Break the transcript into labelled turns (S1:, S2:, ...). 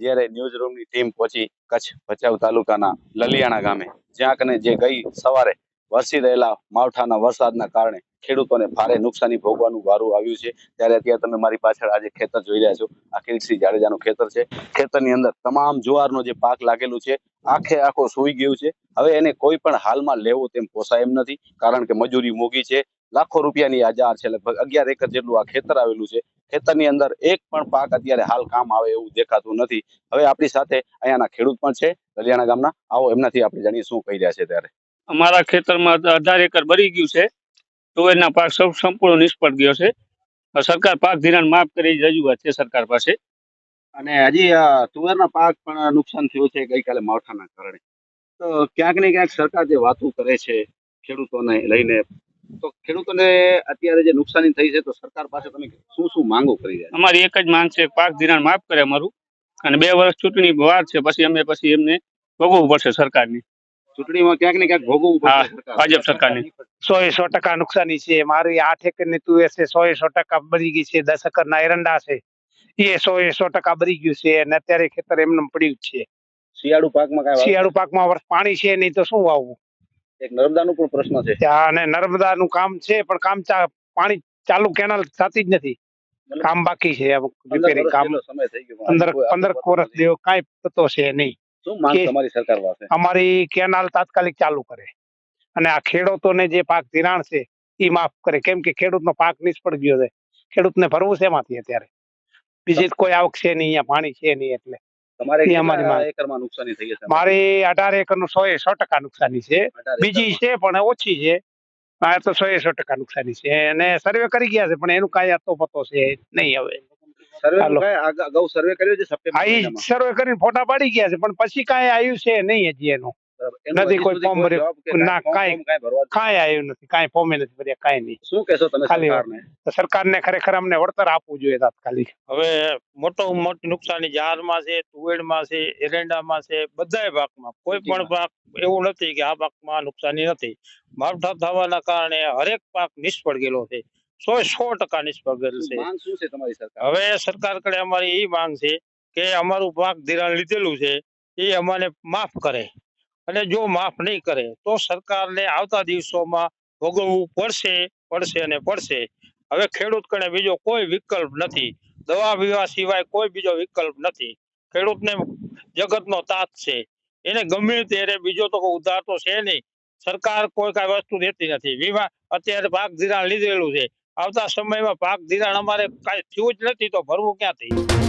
S1: જ્યારે ન્યૂઝ રૂમની ટીમ પહોંચી કચ્છ ભચાઉ તાલુકાના લલિયાણા ગામે, જ્યાં કને જે ગઈ સવારે વરસી રહેલા માવઠાના વરસાદના કારણે ખેડૂતોને ભારે નુકસાની ભોગવાનું વારું આવ્યું છે. ત્યારે અત્યારે તમે મારી પાછળ આજે ખેતર જોઈ રહ્યા છો. આ કિરીટસિંહ જાડેજાનું ખેતર છે. ખેતરની અંદર તમામ જુવારનો જે પાક લાગેલું છે, આખે આખો સુઈ ગયું છે. હવે એને કોઈ પણ હાલમાં લેવું તેમ પોસાય એમ નથી, કારણ કે મજૂરી મોગી છે. લાખો રૂપિયાની આ જાર છે, લગભગ અગિયાર એકર જેટલું આ ખેતર આવેલું છે. ખેતરની અંદર એક પણ પાક અત્યારે હાલ કામ આવે એવું દેખાતું નથી. હવે આપણી સાથે અહીંયાના ખેડૂત પણ છે દલિયાણા ગામના. આવો એમનાથી આપણે જાણીએ શું કહી રહ્યા છે ત્યારે.
S2: અમારા ખેતરમાં અઢાર એકર બળી ગયું છે. તુવેરના પાક સૌ સંપૂર્ણ નિષ્ફળ ગયો છે. સરકાર પાક ધિરાણ માફ કરી રજૂઆત છે સરકાર પાસે.
S1: અને હજી આ તુવેરના પાક પણ નુકસાન થયું છે ગઈકાલે માવઠાના કારણે. તો ક્યાંક ને ક્યાંક સરકાર જે વાતો કરે છે ખેડૂતોને લઈને તો ખેડૂતોને અત્યારે જે નુકસાની થઈ છે તો સરકાર પાસે તમે શું શું માંગો કરી રહ્યા
S2: અમારી એક જ માંગ છે પાક ધિરાણ માફ કરે અમારું. અને બે વર્ષ ચૂંટણી વાર છે પછી અમે પછી એમને ભોગવવું પડશે સરકારની.
S1: ચૂંટણીમાં ક્યાંક ને ક્યાંક ભોગવવું પડશે
S2: ભાજપ સરકારની.
S3: સો એ સો ટકા નુકસાની છે. મારી આઠ એકરની તુવેર છે સો એ સો ટકા બળી ગઈ છે દસ એકર ના એરંડા છે. એ સો એ સો ટકા બળી ગયું છે અને અત્યારે ખેતર એમને પડ્યું જ છે.
S1: શિયાળુ પાકમાં
S3: શિયાળુ પાકમાં વર્ષ પાણી છે નહીં તો શું વાવવું?
S1: એક નર્મદાનો પણ પ્રશ્ન છે.
S3: અને નર્મદા નું કામ છે પણ કામ પાણી ચાલુ કેનાલ થતી જ નથી. કામ બાકી છે રિપેરિંગ કામ.
S1: પણ
S3: પંદર વર્ષ. જેવો કાંઈ પતો છે નહીં.
S1: તમારી સરકાર પાસે?
S3: અમારી કેનાલ તાત્કાલિક ચાલુ કરે. અને આ ખેડૂતોને જે પાક ધિરાણ છે એ માફ કરે. કેમ કે ખેડૂતનો પાક નિષ્ફળ ગયો છે. ખેડૂતને ભરવું છે શેમાંથી અત્યારે? બીજી કોઈ આવક છે નહીં અહીંયા પાણી છે નહીં એટલે.
S1: તમારે. એકરમાં નુકસાની થઈ
S3: મારે અઢાર એકરનું સો એ સો ટકા નુકસાની છે બીજી છે પણ ઓછી છે આ તો સો એ સો ટકા નુકસાની છે અને સર્વે કરી ગયા છે પણ એનું કાંઈ અતો પતો છે નહીં હવે
S1: સર્વે કર્યો છે?
S3: સર્વે કરીને ફોટા પાડી ગયા છે પણ પછી કાંઈ આવ્યું છે નહીં હજી. એનો નથી કોઈ ફોર્મ ભર્યું. ના, કાંઈ.
S1: કાંઈ
S3: આવ્યું નથી. કાંઈ ફોર્મે નથી ભર્યા કાંઈ નહીં.
S1: શું કહેશો તમે
S3: ખાલી
S1: સરકારને?
S3: ખરેખર અમને વળતર આપવું જોઈએ તાત્કાલિક.
S4: હવે મોટો મોટી નુકસાની જારમાં છે તુવેરમાં છે એરંડામાં છે બધાય પાકમાં. કોઈ પણ પાક એવું નથી કે આ પાકમાં નુકસાની નથી. માવઠા થવાના કારણે હરેક પાક નિષ્ફળ ગયેલો છે. સો સો ટકા નિષ્ફળ ગયેલ છે.
S1: માંગ શું છે તમારી સરકાર?
S4: હવે સરકાર કડે અમારી એ માંગ છે કે અમારું પાક ધિરાણ લીધેલું છે એ અમારે માફ કરે. અને જો માફ નહીં કરે, તો સરકારને આવતા દિવસોમાં ભોગવવું પડશે પડશે અને પડશે. હવે ખેડૂત કણે બીજો કોઈ વિકલ્પ નથી. દવા પીવા સિવાય કોઈ બીજો વિકલ્પ નથી. ખેડૂતને જગતનો તાત છે. એને ગમે ત્યારે બીજો તો ઉધાર તો છે નહીં. સરકાર કોઈ કાંઈ વસ્તુ દેતી નથી. વીમા અત્યારે પાક ધિરાણ લીધેલું છે. આવતા સમયમાં પાક ધિરાણ અમારે કાંઈ થયું જ નથી તો ભરવું ક્યાંથી?